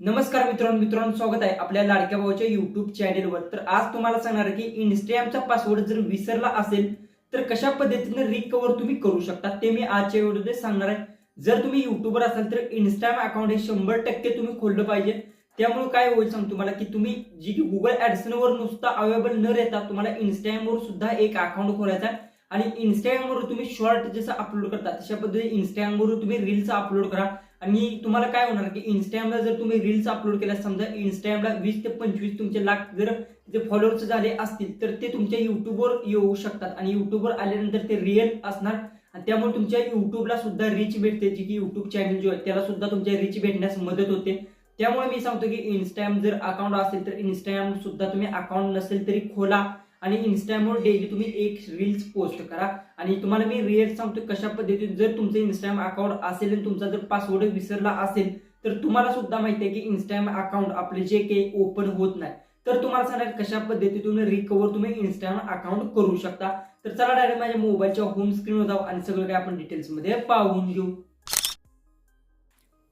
नमस्कार मित्रांनो मित्रांनो स्वागत आहे आपल्या लाडक्या भावाच्या युट्यूब चॅनेलवर तर आज तुम्हाला सांगणार आहे की इंस्टाग्रामचा पासवर्ड जर विसरला असेल तर कशा पद्धतीने रिकवर तुम्ही करू शकता ते मी आजच्या व्हिडिओमध्ये सांगणार आहे. जर तुम्ही युट्यूबर असाल तर इंस्टाग्राम अकाउंट हे शंभर टक्के तुम्ही खोललं पाहिजे. त्यामुळे काय होईल सांग तुम्हाला की तुम्ही जी की गुगल ऍडसनवर नुसता अवेलेबल न રહેता तुम्हाला इंस्टाग्रामवर सुद्धा एक अकाउंट खोलायचा आहे. आणि इंस्टाग्रामवर तुम्ही शॉर्ट जसं अपलोड करता तशा पद्धतीने इंस्टाग्रामवर तुम्ही रील्स अपलोड करा. आणि तुम्हाला काय होणार की इंस्टाग्रामला जर तुम्ही रील्स अपलोड केल्या समजा इंस्टाग्रामला वीस ते पंचवीस तुमचे लाख जर जे फॉलोअर्स झाले असतील तर ते तुमच्या युट्यूबवर येऊ शकतात. आणि युट्यूबवर आल्यानंतर ते रिअल असणार. आणि त्यामुळे तुमच्या युट्यूबला सुद्धा रीच भेटते जी की युट्यूब चॅनल जो आहे त्याला सुद्धा तुमच्या रीच भेटण्यास मदत होते. त्यामुळे मी सांगतो की इंस्टाग्राम जर अकाउंट असेल तर इंस्टाग्राम सुद्धा तुम्ही अकाउंट नसेल तरी खोला. आणि इंस्टाग्रामवर डेली तुम्ही एक रील्स पोस्ट करा. आणि तुम्हाला मी रिअल सांगतो कशा पद्धतीने जर तुमचं इंस्टाग्राम अकाउंट असेल आणि तुमचा जर पासवर्ड विसरला असेल तर तुम्हाला सुद्धा माहिती आहे की इंस्टाग्राम अकाउंट आपले जे काही ओपन होत नाही. तर तुम्हाला सांगणार कशा पद्धतीतून रिकवर तुम्ही इंस्टाग्राम अकाउंट करू शकता. तर चला डायरेक्ट माझ्या मोबाईलच्या होम स्क्रीनवर जाऊ आणि सगळं काय आपण डिटेल्समध्ये पाहून घेऊ.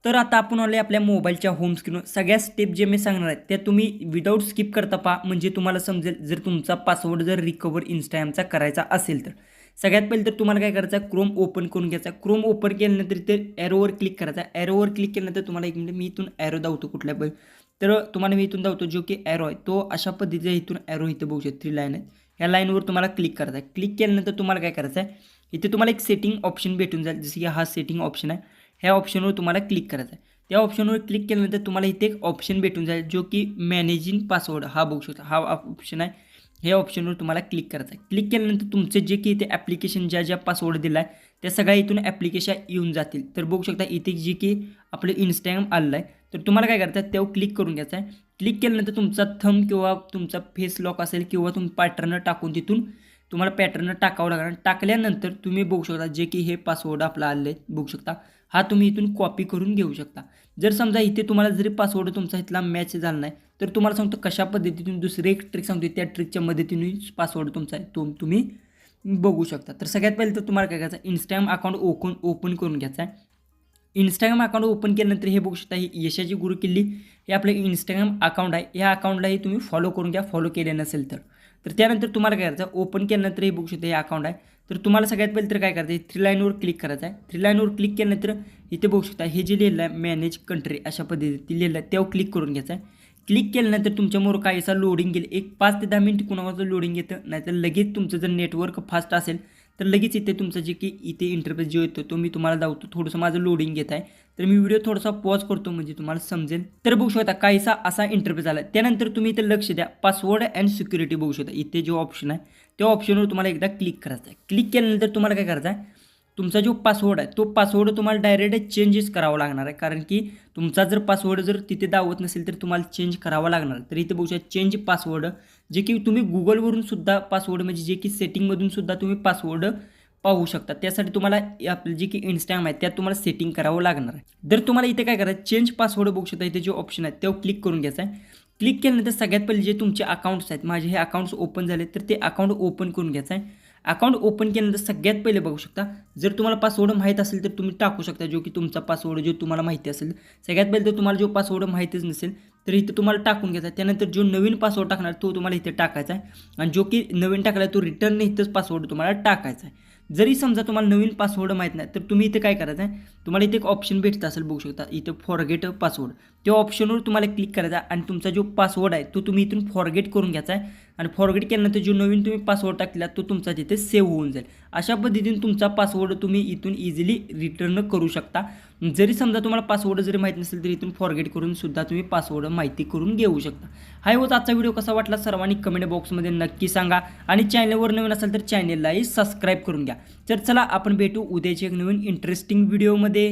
तर आता आपण आले आपल्या मोबाईलच्या होम स्क्रीनवर सगळ्या स्टेप जे मी सांगणार आहेत त्या तुम्ही विदाऊट स्किप करता पहा. म्हणजे तुम्हाला समजेल जर तुमचा पासवर्ड जर रिकवर इंस्टाग्रामचा करायचा असेल तर. सगळ्यात पहिले तर तुम्हाला काय करायचं क्रोम ओपन करून घ्यायचा. क्रोम ओपन केल्यानंतर इथे ॲरोवर क्लिक करायचा. ॲरोवर क्लिक केल्यानंतर तुम्हाला एक मिनिट मी इथून ॲरो धावतो कुठल्या पण. तर तुम्हाला मी इथून धावतो जो की ॲरो आहे तो अशा पद्धतीचा इथून ॲरो इथं बघू शकतो. थ्री लाईन आहेत. ह्या लाईनवर तुम्हाला क्लिक करायचा आहे. क्लिक केल्यानंतर तुम्हाला काय करायचं आहे इथे तुम्हाला एक सेटिंग ऑप्शन भेटून जाईल. जसं की हा सेटिंग ऑप्शन आहे. ह्या ऑप्शनवर तुम्हाला क्लिक करायचं आहे. त्या ऑप्शनवर क्लिक केल्यानंतर तुम्हाला इथे एक ऑप्शन भेटून जाईल जो की मॅनेजिंग पासवर्ड हा बघू शकता हा ऑप्शन आहे. हे ऑप्शनवर तुम्हाला क्लिक करायचं आहे. क्लिक केल्यानंतर तुमचे जे की इथे ॲप्लिकेशन ज्या ज्या पासवर्ड दिला आहे त्या सगळ्या इथून ॲप्लिकेशन येऊन जातील. तर बघू शकता इथे जे की आपलं इंस्टाग्राम आलेलं आहे तर तुम्हाला काय करायचं आहे त्यावर क्लिक करून घ्यायचं आहे. क्लिक केल्यानंतर तुमचा थम किंवा तुमचा फेस लॉक असेल किंवा तुम्ही पॅटर्न टाकून तिथून तुम्हाला पॅटर्न टाकावं लागणार. टाकल्यानंतर तुम्ही बघू शकता जे की हे पासवर्ड आपला आले बघू शकता. हा तुम्ही इथून कॉपी करून घेऊ शकता. जर समजा इथे तुम्हाला जरी पासवर्ड तुमचा इथला मॅच झाला नाही तर तुम्हाला सांगतो कशा पद्धतीतून दुसरी एक ट्रिक सांगतो त्या ट्रिकच्या मदतीने पासवर्ड तुमचा आहे. तो तुम्ही बघू शकता. तर सगळ्यात पहिले तर तुम्हाला काय करायचं इंस्टाग्राम अकाउंट ओपन ओपन करून घ्यायचं आहे. इंस्टाग्राम अकाउंट ओपन केल्यानंतर हे बघू शकता ही यशाची गुरु किल्ली हे आपलं इंस्टाग्राम अकाउंट आहे. या अकाउंटलाही तुम्ही फॉलो करून घ्या. फॉलो केले नसेल तर. तर त्यानंतर तुम्हाला काय करायचं ओपन केल्यानंतर हे बघू शकता हे अकाउंट आहे. तर तुम्हाला सगळ्यात पहिले तर काय करायचं आहे थ्री लाईनवर क्लिक करायचं आहे. थ्री लाईनवर क्लिक केल्यानंतर इथे बघू शकता हे जे लिहिलं आहे मॅनेज कंट्री अशा पद्धतीने लिहिलं आहे तेव्हा क्लिक करून घ्यायचं आहे. क्लिक केल्यानंतर तुमच्यामोर काही असा लोडिंग गेलं. एक पाच ते दहा मिनिट कुणाचं लोडिंग येतं नाहीतर लगेच तुमचं जर नेटवर्क फास्ट असेल तर लगेच इथे तुमचं जे की इथे इंटरफेस जो येतो तो मी तुम्हाला दावतो थोडंसं माझं लोडिंग घेत आहे. तर मी व्हिडिओ थोडासा पॉज करतो म्हणजे तुम्हाला समजेल. तर बघू शकता काहीसा असा इंटरफेस आला. त्यानंतर तुम्ही इथे लक्ष द्या. पासवर्ड अँड सिक्युरिटी बघू शकता. इथे जो ऑप्शन आहे त्या ऑप्शनवर तुम्हाला एकदा क्लिक करायचं आहे. क्लिक केल्यानंतर तुम्हाला काय करायचं आहे? तुमचा जो पासवर्ड आहे तो पासवर्ड तुम्हाला डायरेक्ट चेंजेस करावा लागणार आहे. कारण की तुमचा जर पासवर्ड जर तिथे दावत नसेल तर तुम्हाला चेंज करावा लागणार. तर इथे बघू शकता चेंज पासवर्ड जे की तुम्ही गुगलवरून सुद्धा पासवर्ड म्हणजे जे की सेटिंगमधून सुद्धा तुम्ही पासवर्ड पाहू शकता. त्यासाठी तुम्हाला आपलं जे की इंस्टाग्राम आहे त्यात तुम्हाला सेटिंग करावं लागणार आहे. जर तुम्हाला इथे काय करायचं चेंज पासवर्ड बघू शकता इथे जे ऑप्शन आहे त्यावर क्लिक करून घ्यायचा आहे. क्लिक केल्यानंतर सगळ्यात पहिले जे तुमचे अकाउंट्स आहेत माझे हे अकाउंट्स ओपन झाले तर ते अकाउंट ओपन करून घ्यायचं आहे. अकाउंट ओपन केल्यानंतर सगळ्यात पहिले बघू शकता जर तुम्हाला पासवर्ड माहीत असेल तर तुम्ही टाकू शकता जो की तुमचा पासवर्ड जो तुम्हाला माहिती असेल. सगळ्यात पहिले तर तुम्हाला जो पासवर्ड माहितीच नसेल तर इथे तुम्हाला टाकून घ्यायचा त्यानंतर जो नवीन पासवर्ड टाकणार तो तुम्हाला इथे टाकायचा आहे. आणि जो की नवीन टाकला तो रिटर्न इथंच पासवर्ड तुम्हाला टाकायचा आहे. जरी समजा तुम्हाला नवीन पासवर्ड माहीत नाही तर तुम्ही इथे काय करायचं आहे? तुम्हाला इथे एक ऑप्शन भेटत असेल बघू शकता इथं फॉरगेट पासवर्ड त्या ऑप्शनवर तुम्हाला क्लिक करायचा आणि तुमचा जो पासवर्ड आहे तो तुम्ही इथून फॉरगेट करून घ्यायचा आहे. आणि फॉरगेट केल्यानंतर जो नवीन तुम्ही पासवर्ड टाकला तो तुमचा तिथे सेव्ह होऊन जाईल. अशा पद्धतीने तुमचा पासवर्ड तुम्ही इथून इझिली रिटर्न करू शकता. जरी समजा तुम्हाला पासवर्ड जरी माहीत नसेल तरी इथून फॉरगेट करून सुद्धा तुम्ही पासवर्ड माहिती करून घेऊ शकता. हा होत आजचा व्हिडिओ कसा वाटला सर्वांनी कमेंट बॉक्समध्ये नक्की सांगा. आणि चॅनलवर नवीन असेल तर चॅनललाही सबस्क्राईब करून घ्या. तर चला आपण भेटू उद्याची एक नवीन इंटरेस्टिंग व्हिडिओमध्ये